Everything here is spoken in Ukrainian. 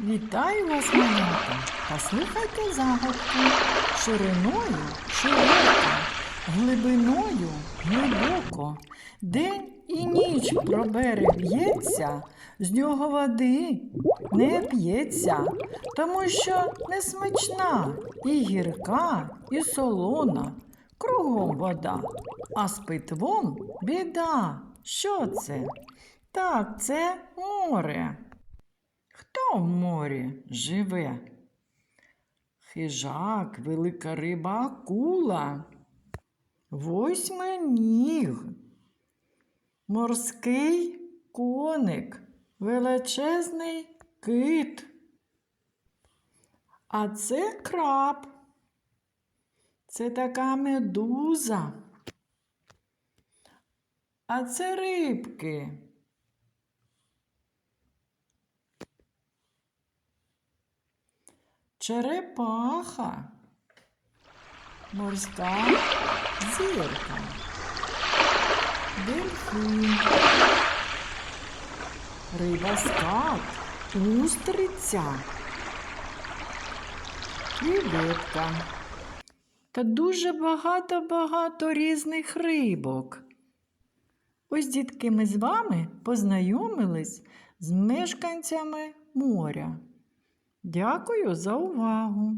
Вітаю вас, малята! Послухайте загадку. Шириною широко, глибиною глибоко. День і ніч про берег б'ється, з нього води не п'ється, тому що не смачна і гірка, і солона. Кругом вода, а з питвом біда. Що це? Так, це море. Хто в морі живе? Хижак, велика риба акула, восьминіг, морський коник, величезний кит. А це краб. Це така медуза. А це рибки. Черепаха. Морська зірка. Дельфін. Риба скат. Устриця. Креветка. Та дуже багато-багато різних рибок. Ось, дітки, ми з вами познайомились з мешканцями моря. Дякую за увагу!